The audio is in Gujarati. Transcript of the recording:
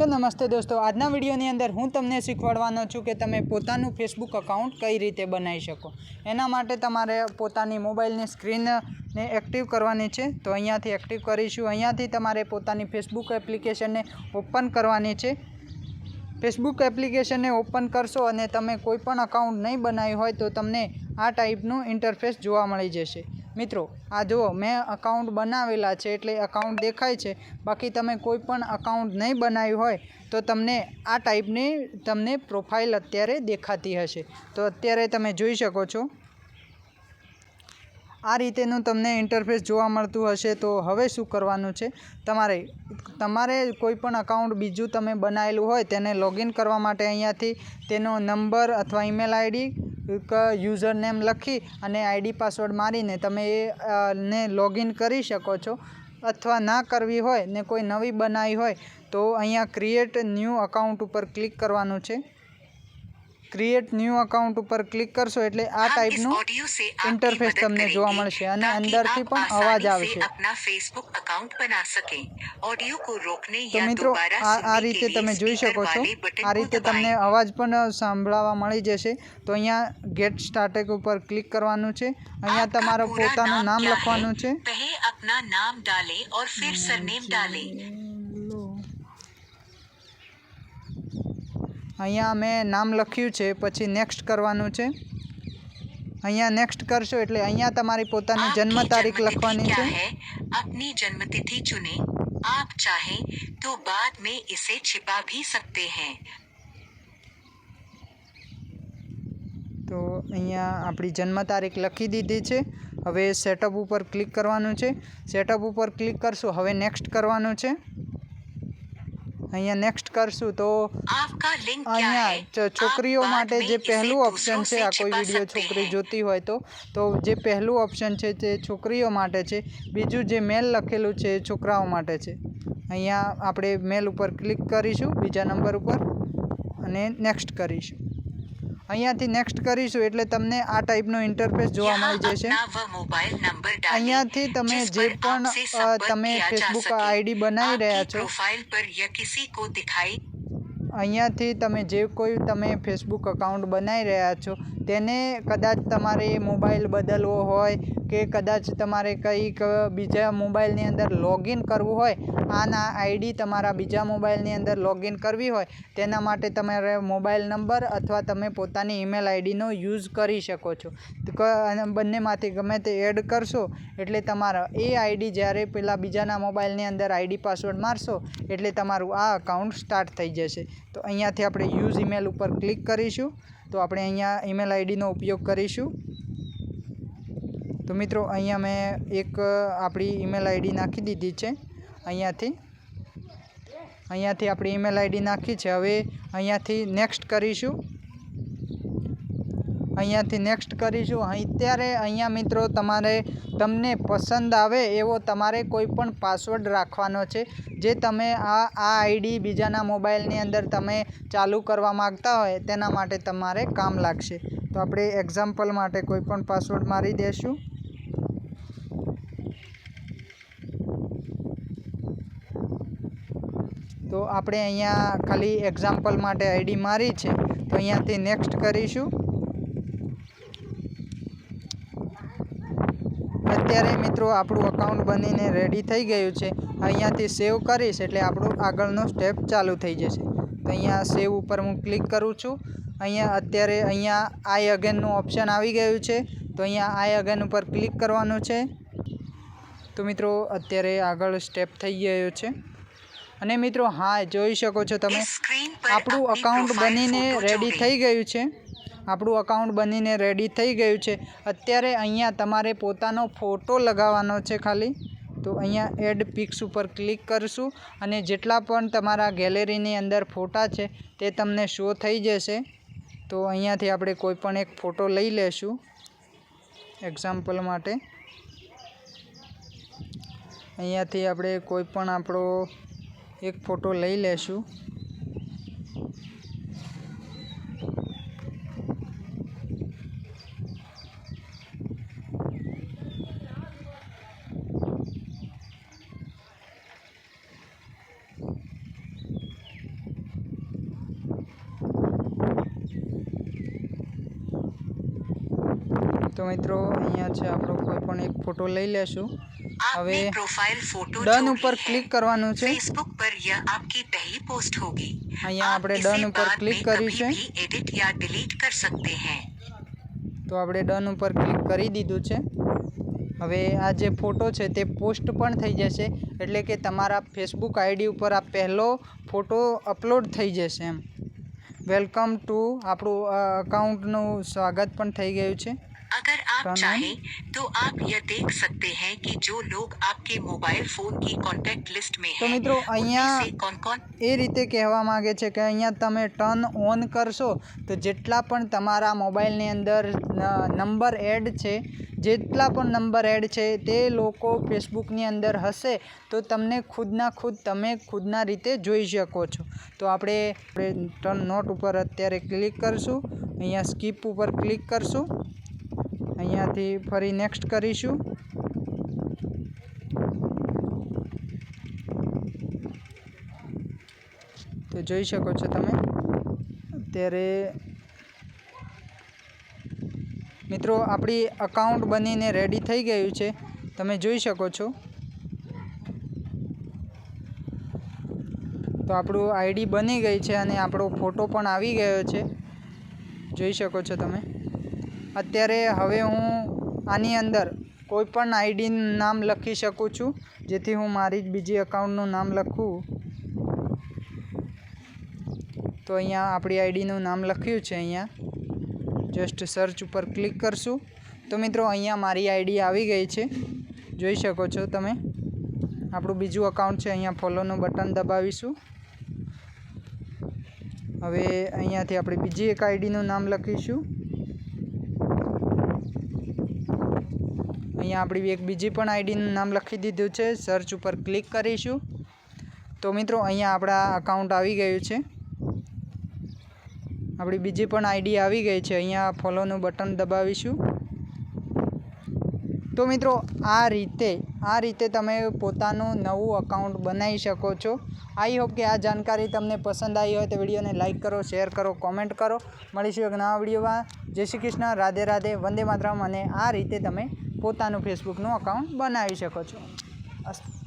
તો નમસ્તે દોસ્તો, આજના વિડીયોની અંદર હું તમને શીખવાડવાનો છું કે તમે પોતાનું ફેસબુક અકાઉન્ટ કઈ રીતે બનાવી શકો. એના માટે તમારે પોતાની મોબાઈલની સ્ક્રીનને એક્ટિવ કરવાની છે. તો અહીંયાથી એક્ટિવ કરીશું. અહીંયાથી તમારે પોતાની ફેસબુક એપ્લિકેશનને ઓપન કરવાની છે. ફેસબુક એપ્લિકેશનને ઓપન કરશો અને તમે કોઈ પણ અકાઉન્ટ નહીં બનાવ્યું હોય તો તમને આ ટાઈપનું ઇન્ટરફેસ જોવા મળી જશે. મિત્રો, આ જુઓ, મેં અકાઉન્ટ બનાવેલા છે એટલે અકાઉન્ટ દેખાય છે. બાકી તમે કોઈ પણ અકાઉન્ટ નહીં બનાવ્યું હોય તો તમને આ ટાઈપની તમને પ્રોફાઇલ અત્યારે દેખાતી હશે. તો અત્યારે તમે જોઈ શકો છો. આ રીતેનું તમને ઇન્ટરફેસ જોવા મળતું હશે. તો હવે શું કરવાનું છે? તમારે તમારે કોઈ પણ અકાઉન્ટ બીજું તમે બનાવેલું હોય તેને લોગિન કરવા માટે અહીંયાથી તેનો નંબર અથવા ઈમેલ આઈડી યુઝર નેમ લખી અને આઈડી પાસવર્ડ મારીને તમે એ ને લોગિન કરી શકો છો. અથવા ના કરવી હોય ને કોઈ નવી બનાવી હોય તો અહીંયા ક્રિએટ ન્યૂ અકાઉન્ટ ઉપર ક્લિક કરવાનું છે. ક્રિએટ ન્યૂ અકાઉન્ટ ઉપર ક્લિક કરશો એટલે આ ટાઈપનું ઇન્ટરફેસ તમને જોવા મળશે અને અંદરથી પણ અવાજ આવશે. તો મિત્રો આ રીતે તમે જોઈ શકો છો. આ રીતે તમને અવાજ પણ સાંભળવા મળી જશે. તો અહીંયા ગેટ સ્ટાર્ટેક ઉપર ક્લિક કરવાનું છે. અહીંયા તમારો પોતાનું નામ લખવાનું છે. નામ ડાલે ઓર ફિર સરનેમ ડાલે. અહીંયા મેં નામ લખ્યું છે પછી નેક્સ્ટ કરવાનું છે અહીંયા નેક્સ્ટ કરશો એટલે અહીંયા તમારી પોતાની आपकी જન્મ તારીખ जन्मतिथि લખવાની क्या છે है अपनी जन्म तिथि चुनें आप चाहें तो बाद में इसे छिपा भी सकते हैं તો અહીંયા આપણી જન્મ તારીખ લખી દીધી છે હવે સેટઅપ ઉપર ક્લિક કરવાનું છે સેટઅપ ઉપર ક્લિક કરશું હવે નેક્સ્ટ કરવાનું છે અહીંયા નેક્સ્ટ કરશું તો અહીંયા છોકરીઓ માટે જે પહેલું ઓપ્શન છે આ કોઈ વીડિયો છોકરી જોતી હોય તો તો જે પહેલું ઓપ્શન છે તે છોકરીઓ માટે છે. બીજું જે મેલ લખેલું છે એ છોકરાઓ માટે છે. અહીંયા આપણે મેલ ઉપર ક્લિક કરીશું બીજા નંબર ઉપર અને નેક્સ્ટ કરીશું. અહીંયાથી નેક્સ્ટ કરીશું એટલે તમને આ ટાઈપનો ઇન્ટરફેસ જોવા મળી જશે. અહીંયાથી તમે જે પણ તમે ફેસબુક આઈડી બનાવી રહ્યા છો અહીંયાથી તમે જે કોઈ તમે ફેસબુક અકાઉન્ટ બનાવી રહ્યા છો તેને કદાચ તમારે મોબાઈલ બદલવો હોય કે કદાચ તમારે કંઈક બીજા મોબાઈલની અંદર લોગિન કરવું હોય, આના આઈડી તમારા બીજા મોબાઈલની અંદર લોગિન કરવી હોય, તેના માટે તમારે મોબાઈલ નંબર અથવા તમે પોતાની ઈમેલ આઈડીનો યુઝ કરી શકો છો. બંનેમાંથી ગમે તે એડ કરશો, એટલે તમારા એ આઈડી જ્યારે પેલા બીજાના મોબાઈલની અંદર આઈડી પાસવર્ડ મારશો, એટલે તમારું આ અકાઉન્ટ સ્ટાર્ટ થઈ જશે. તો અહીંયાથી આપણે યુઝ ઈમેલ ઉપર ક્લિક કરીશું. તો આપણે અહીંયા ઈમેલ આઈડીનો ઉપયોગ કરીશું. તો મિત્રો, અહીંયા મેં એક આપણી ઈમેલ આઈડી નાખી દીધી છે, અહીંયાથી. અહીંયાથી આપણી ઈમેલ આઈડી નાખી છે. હવે અહીંયાથી નેક્સ્ટ કરીશું. અહીંયાથી નેક્સ્ટ કરીશું. અત્યારે અહીંયા મિત્રો તમારે તમને પસંદ આવે એવો તમારે કોઈ પણ પાસવર્ડ રાખવાનો છે, જે તમે આ આ આઈડી બીજાના મોબાઈલની અંદર તમે ચાલુ કરવા માગતા હોય, તેના માટે તમારે કામ લાગશે. તો આપણે એક્ઝામ્પલ માટે કોઈ પણ પાસવર્ડ મારી દઈશું તો આપણે અહીંયા ખાલી એક્ઝામ્પલ માટે આઈડી મારી છે. તો અહીંયાથી નેક્સ્ટ કરીશું અત્યારે મિત્રો આપણું અકાઉન્ટ બનીને રેડી થઈ ગયું છે. અહીંયાથી સેવ કરીશ એટલે આપણું આગળનો સ્ટેપ ચાલુ થઈ જશે. તો અહીંયા સેવ ઉપર હું ક્લિક કરું છું. અહીંયા અત્યારે અહીંયા આઈ અગેનનું ઓપ્શન આવી ગયું છે. તો અહીંયા આઈ અગેન ઉપર ક્લિક કરવાનું છે. તો મિત્રો અત્યારે આગળ સ્ટેપ થઈ ગયો છે. અને મિત્રો હા જોઈ શકો છો તમે. આપણું અકાઉન્ટ બનીને રેડી થઈ ગયું છે. આપણું અકાઉન્ટ બનીને રેડી થઈ ગયું છે. અત્યારે અહીંયા તમારે પોતાનો ફોટો લગાવવાનો છે ખાલી. તો અહીંયા એડ પિક્સ ઉપર ક્લિક કરશું અને જેટલા પણ તમારા ગેલેરીની અંદર ફોટા છે તે તમને શો થઈ જશે. તો અહીંયાથી આપણે કોઈ પણ એક ફોટો લઈ લેશું. એક્ઝામ્પલ માટે. અહીંયાથી આપણે કોઈ પણ આપણો એક ફોટો લઈ લેશું. તો મિત્રો અહીંયા છે આપણો કોઈ પણ એક ફોટો લઈ લેશું. હવે પ્રોફાઇલ ફોટો ડન ઉપર ક્લિક કરવાનું છે. ફેસબુક પર યહ આપકી પહેલી પોસ્ટ હોગી. અહીંયા આપણે ડન ઉપર ક્લિક કર્યું છે. એડિટ યા ડિલીટ કર સકતે હે. તો આપણે ડન ઉપર ક્લિક કરી દીધું છે. હવે આ જે ફોટો છે તે પોસ્ટ પણ થઈ જશે. એટલે કે તમારા ફેસબુક આઈડી ઉપર આ પહેલો ફોટો અપલોડ થઈ જશે એમ. વેલકમ ટુ આપણું અકાઉન્ટનું સ્વાગત પણ થઈ ગયું છે. आप Turn on. चाहें तो आप यह देख सकते हैं कि जो लोग आपके मोबाइल फोन की कॉन्टेक्ट लिस्ट में तो हैं मित्रों, उनमें અહીંયા- से कौन कौन એ રીતે કહેવા માગે છે કે અહીંયા તમે ટર્ન ઓન કરશો તો જેટલા પણ તમારા મોબાઈલની અંદર ન- નંબર એડ છે જેટલા પણ નંબર એડ છે તે લોકો ફેસબુકની અંદર હશે તો તમને ખુદના ખુદ તમે ખુદના રીતે જોઈ શકો છો તો આપણે આપણે ટર્ન નોટ ઉપર અત્યારે ક્લિક કરશું અહીંયા સ્કીપ ઉપર ક્લિક કરશું અહીંયાથી ફરી નેક્સ્ટ કરીશું. તો જોઈ શકો છો તમે. અત્યારે મિત્રો આપણી અકાઉન્ટ બનીને રેડી થઈ ગયું છે. તમે જોઈ શકો છો. તો આપણું આઈડી બની ગઈ છે અને આપણો ફોટો પણ આવી ગયો છે. જોઈ શકો છો તમે. અત્યારે હવે હું આની અંદર કોઈ પણ આઈડીનું નામ લખી શકું છું, જેથી હું મારી જ બીજી અકાઉન્ટનું નામ લખું. તો અહીંયા આપણી આઈડીનું નામ લખ્યું છે અહીંયા. જસ્ટ સર્ચ ઉપર ક્લિક કરશું. તો મિત્રો, અહીંયા મારી આઈડી આવી ગઈ છે. જોઈ શકો છો તમે. આપણું બીજું અકાઉન્ટ છે, અહીંયા ફોલોનું બટન દબાવીશું. હવે અહીંયાથી આપણે બીજી એક આઈડીનું નામ લખીશું. અહીંયા આપણી એક બીજી પણ આઈડીનું નામ લખી દીધું છે. સર્ચ ઉપર ક્લિક કરીશું. તો મિત્રો, અહીંયા આપણા અકાઉન્ટ આવી ગયું છે. આપણી બીજી પણ આઈડી આવી ગઈ છે. અહીંયા ફોલોનું બટન દબાવીશું. તો મિત્રો, આ રીતે આ રીતે તમે પોતાનું નવું અકાઉન્ટ બનાવી શકો છો. આઈ હોપ કે આ જાણકારી તમને પસંદ આવી હોય તો વિડીયોને લાઇક કરો શેર કરો કોમેન્ટ કરો. મળીશું એક નવા વિડીયોમાં. જય શ્રી કૃષ્ણ. રાધે રાધે. વંદે માતરમ. અને આ રીતે તમે પોતાનું ફેસબુકનું અકાઉન્ટ બનાવી શકો છો. અસ્ત